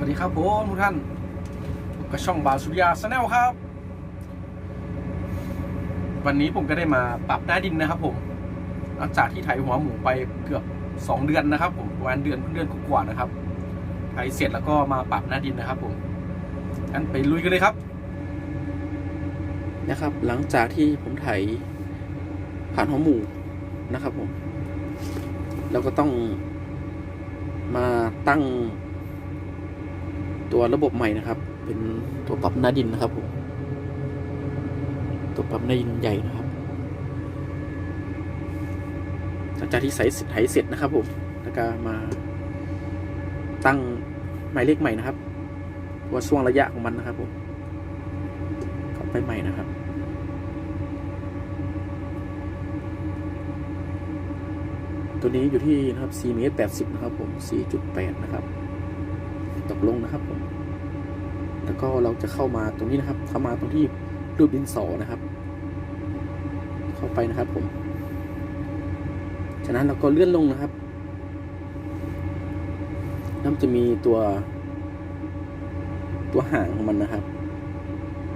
วัสดีครับผมทุกท่านก็ช่องบาสุริยาชาแนลครับ วันนี้ผมก็ได้มาปรับหน้าดินนะครับผม หลังจากที่ไถหัวหมูไปเกือบ 2 เดือนนะครับ ผมประมาณเดือนเดือนกว่าๆนะครับ ไถเสร็จแล้วก็มาปรับหน้าดินนะครับ ผมงั้นไปลุยกันเลยครับ นะครับ หลังจากที่ผมไถผ่านหัวหมูนะครับผม เราก็ต้องมาตั้ง ตัวระบบใหม่นะครับ เป็นตัวปรับหน้าดินนะครับผมตัวปรับหน้าดินใหญ่นะครับหลังจากที่ใส่ไถเสร็จนะครับผมแล้วก็มาตั้งหมายเลขใหม่นะครับว่าช่วงระยะของมันนะครับผมกลับไปใหม่นะครับตัวนี้อยู่ที่นะครับ4เมตร80 นะครับผม 4.8 นะครับ ตกลงนะครับผมแล้วก็เราจะเข้ามาตรงนี้นะครับ เข้ามาตรงที่รูปดินสอนะครับ เข้าไปนะครับผมฉะนั้นเราก็เลื่อนลงนะครับแล้วจะมีตัวตัวห่างของมันนะครับ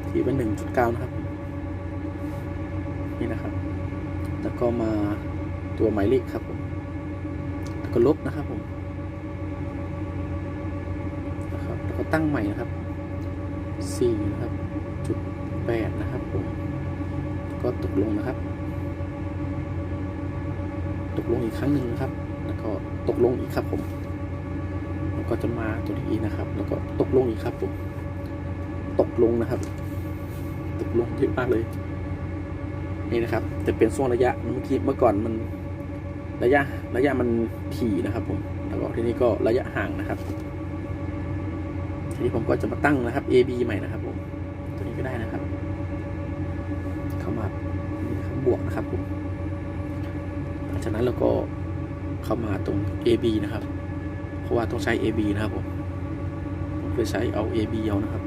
ที่เป็น1.9นะครับ นี่นะครับ แล้วก็มาตัวหมายเลขครับผมแล้วก็ลบนะครับผม ตั้งใหม่นะครับสี่นะครับจุดแปดนะครับผมก็ตกลงนะครับ ตกลงอีกครั้งหนึ่งนะครับ แล้วก็ตกลงอีกครับผมแล้วก็จะมาตัวนี้นะครับ แล้วก็ตกลงอีกครับผมตกลงนะครับ ตกลงเยอะมากเลย นี่นะครับจะเป็นช่วงระยะเมื่อกี้เมื่อก่อนมันระยะระยะมันถี่นะครับผมแล้วก็ทีนี้ก็ระยะห่างนะครับ ทีนี้ผมก็จะมาตั้งนะครับ A B ใหม่นะครับผมตัวนี้ก็ได้นะครับ เข้ามาบบวกนะครับผมหลังจากนั้นเราก็เข้ามาตรง A B นะครับ เพราะว่าต้องใช้ A B นะครับผมผมเลยใช้เอา A B เอานะครับ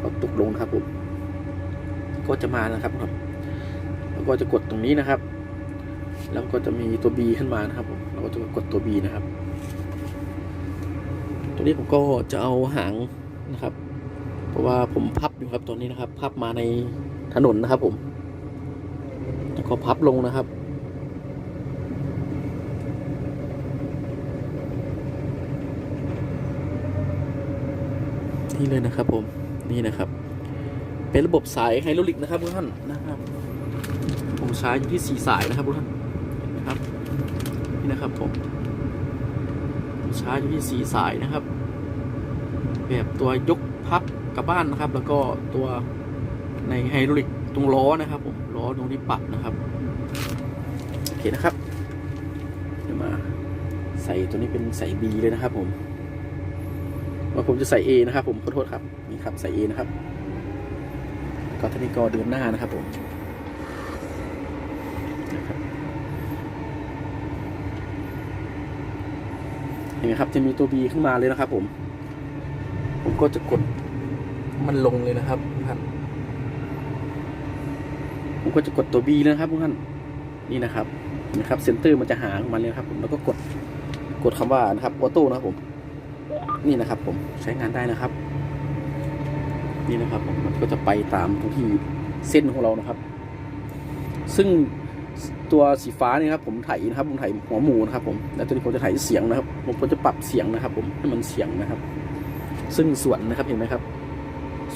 ก็ตกลงนะครับผมก็จะมานะครับครับแล้วก็จะกดตรงนี้นะครับ แล้วก็จะมีตัว B ขึ้นมานะครับผมเราก็จะกดตัว B นะครับ ตัวนี้ผมก็จะเอาหาง นะครับ เพราะว่าผมพับอยู่ครับตัวนี้นะครับ พับมาในถนนนะครับ ผมแล้วก็พับลงนะครับนี่เลยนะครับ ผมนี่นะครับ เป็นระบบสายไฮดรอลิกนะครับทุกท่านนะครับผมใช้อยู่ที่สี่สายนะครับทุกท่านนไหมครับนี่นะครับผมใช้อยู่ที่สี่สายนะครับ แบบตัวยกพับกลับบ้านนะครับ แล้วก็ตัวในไฮดรอลิกตรงล้อนะครับผมล้อตรงที่ปรับนะครับโอเคนะครับเดี๋ยวมาใส่ตัวนี้เป็นใส่ B เลยนะครับ ผมว่าผมจะใส่ A นะครับ ผมขอโทษครับนี่ครับใส่ A นะครับก็ทีนี้ก็เดินหน้านะครับผมเห็นไหมครับจะมีตัว B ขึ้นมาเลยนะครับ ผม ผมก็จะกดมันลงเลยนะครับทุกท่านผมก็จะกดตัว B เลยนะครับทุกท่านนี่นะครับนะครับเซนเตอร์มันจะหาของมันเลยครับผมแล้วก็กดกดคำว่านะครับออโต้นะครับผม นี่นะครับ ผมใช้งานได้นะครับ นี่นะครับผมมันก็จะไปตามตรงที่เส้นของเรานะครับ ซึ่งตัวสีฟ้านี่ครับผมไถนะครับผมไถหัวหมูนะครับผมแล้วตัวนี้ผมจะไถเสียงนะครับผมก็จะปรับเสียงนะครับ ผมให้มันเสียงนะครับ ซึ่งสวนนะครับเห็นไหมครับ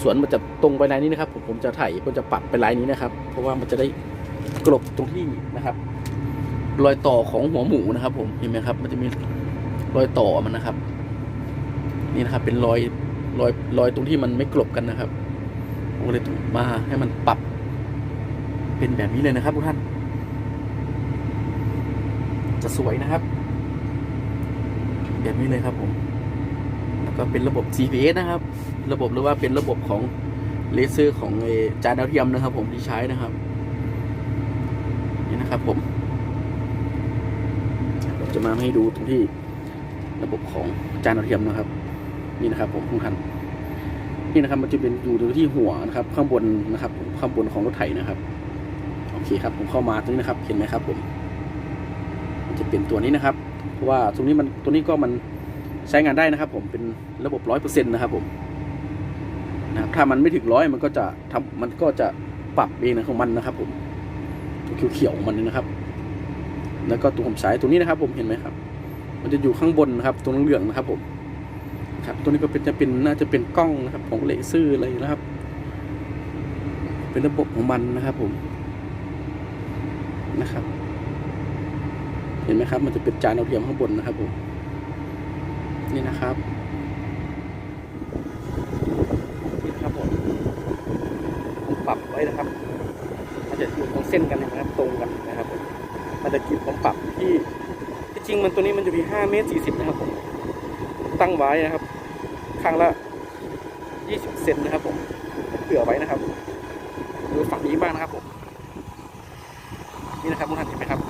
สวนมันจะตรงไปลายนี้นะครับ ผมผมจะไถผมจะปรับไปลายนี้นะครับ เพราะว่ามันจะได้กลบตรงที่นะครับ รอยต่อของหัวหมูนะครับ ผมเห็นไหมครับ มันจะมีรอยต่อมันนะครับ นี่นะครับ เป็นรอยรอยรอยตรงที่มันไม่กลบกันนะครับผมก็เลยมาให้มันปรับ เป็นแบบนี้เลยนะครับทุกท่าน จะสวยนะครับ แบบนี้เลยครับผม ก็เป็นระบบ GPS นะครับ ระบบหรือว่าเป็นระบบของเลเซอร์ของจานดาวเทียมนะครับ ผมที่ใช้นะครับนี่นะครับผมผมจะมาให้ดูตรงที่ระบบของจานดาวเทียมนะครับ นี่นะครับ ผมทุกท่านนี่นะครับ มันจะเป็นอยู่ตรงที่หัวนะครับ ข้างบนนะครับข้างบนของรถไถนะครับโอเคครับ ผมเข้ามาตรงนี้นะครับ เห็นไหมครับ ผม มันจะเป็นตัวนี้นะครับ เพราะว่าตรงนี้มันตัวนี้ก็มัน ใช้งานได้นะครับ ผมเป็นระบบร้อยเปอร์เซ็นต์นะครับผมนะถ้ามันไม่ถึงร้อยมันก็จะทำมันก็จะปรับเองนะของมันนะครับ ผมตัวเขียวๆของมันนี่นะครับ แล้วก็ตัวผมสายตัวนี้นะครับ ผมเห็นไหมครับ มันจะอยู่ข้างบนนะครับตัวเหลืองนะครับ ผมครับ ตัวนี้ก็เป็นจะเป็นน่าจะเป็นกล้องนะครับ ของเลเซอร์อะไรนะครับ เป็นระบบของมันนะครับ ผมนะครับ เห็นไหมครับ มันจะเป็นจานดาวเทียมข้างบนนะครับ ผม นี่นะครับนี่ครับผมผมปรับไว้นะครับ มันจะอยู่ตรงเส้นกันนะครับตรงกันนะครับผมมันจะกินผมปรับที่ที่จริงมันตัวนี้มันจะมี5เมตร40นะครับผมตั้งไว้นะครับ ข้างละ20เซนนะครับผมเผื่อไว้นะครับดูฝั่งนี้บ้างนะครับผมนี่นะครับทุกท่านเห็นไหมครับ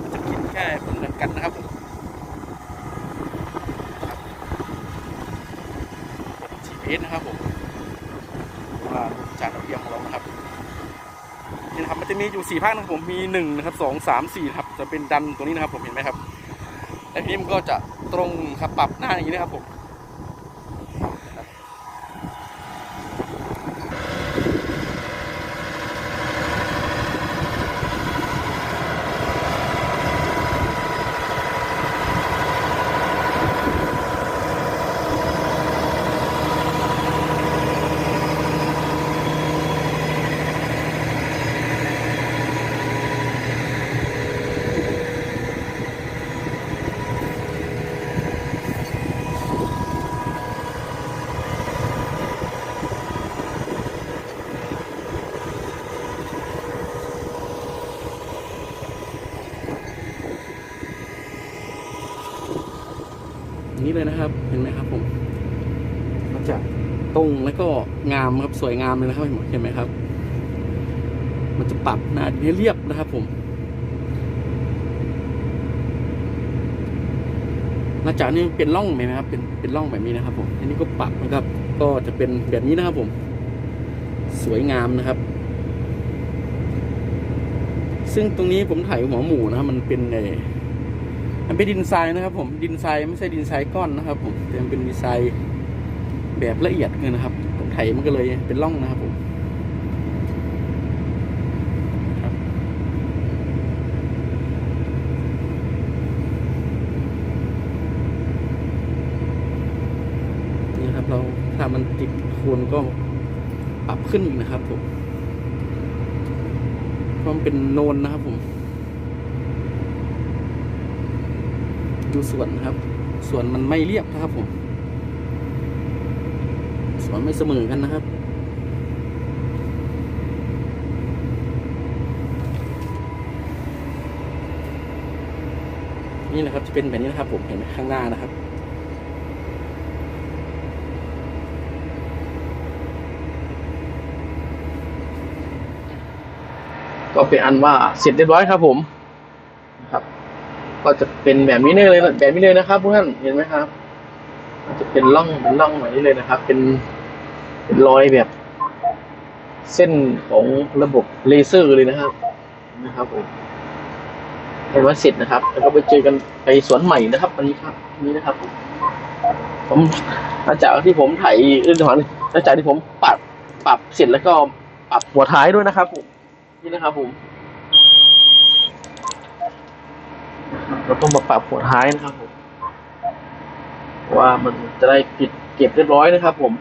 มันจะกินแค่เหมือนกันนะครับผม ตรนะครับผมว่าจากระเบียงของเรานะครับนี่นะครับมันจะมีอยู่สี่ภาคนะครับผมมีหนึ่งนะครับสองสามสี่ครับจะเป็นดันตัวนี้นะครับผมเห็นไหมครับแล้วทีนี้มันก็จะตรงครับปรับหน้าอย่างนี้นะครับผม เลยนะครับ เห็นไหมครับผมมันจะตรงแล้วก็งามครับสวยงามเลยนะครับเห็นไหมครับ มันจะปรับหน้าให้เรียบนะครับ ผมหน้าจากนี้เป็นร่องไหมนะครับ เป็นเป็นร่องแบบนี้นะครับผมอันนี้ก็ปรับนะครับ ก็จะเป็นแบบนี้นะครับผม สวยงามนะครับ ซึ่งตรงนี้ผมถ่ายหัวหมูนะครับมันเป็นไอ มันเป็นดินทรายนะครับ ผมดินทรายไม่ใช่ดินทรายก้อนนะครับ ผมแต่มันเป็นดินทรายแบบละเอียดเลยนะครับผมไถมันก็เลยเป็นร่องนะครับผมนี่ครับ เราถ้ามันติดโคนก็ปรับขึ้นอีกนะครับผมเพราะมันเป็นโนนนะครับผม ดูส่วนนะครับ ส่วนมันไม่เรียบนะครับผมส่วนไม่เสมอกันนะครับนี่นะครับจะเป็นแบบนี้นะครับผมเห็นไหมข้างหน้านะครับ ก็เป็นอันว่าเสร็จเรียบร้อยครับผม ก็จะเป็นแบบนี้เลยแบบนี้เลยนะครับทุกท่านเห็นไหมครับจะเป็นร่องเป็นร่องแบบนี้เลยนะครับ เป็นเป็นรอยแบบ เส้นของระบบเลเซอร์เลยนะครับนะครับผมเห็นว่าเสร็จนะครับ แล้วก็ไปเจอกันไปสวนใหม่นะครับอันนี้ครับนี้นะครับผมผมหลังจากที่ผมถ่ายเรื่องของหลังจากที่ผมปรับปรับเสร็จแล้วก็ปรับหัวท้ายด้วยนะครับผมนี่นะครับผม เราต้องมาปรับหัวท้ายนะครับผมว่ามันจะได้ปิดเก็บเรียบร้อยนะครับผม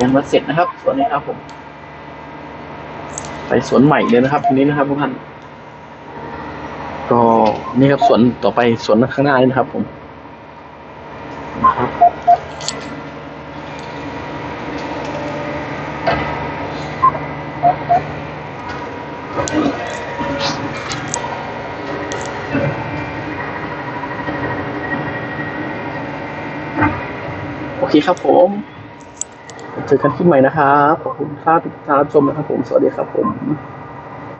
ยังมาเสร็จนะครับ ส่วนนี้ครับผมไปสวนใหม่เลยนะครับทีนี้นะครับทุกท่านก็นี่ครับสวนต่อไปสวนข้างหน้านี่นะครับผม โอเคครับผมเจอกันคลิปใหม่นะครับ ขอบคุณครับที่ติดตามชมนะครับผม สวัสดีครับผม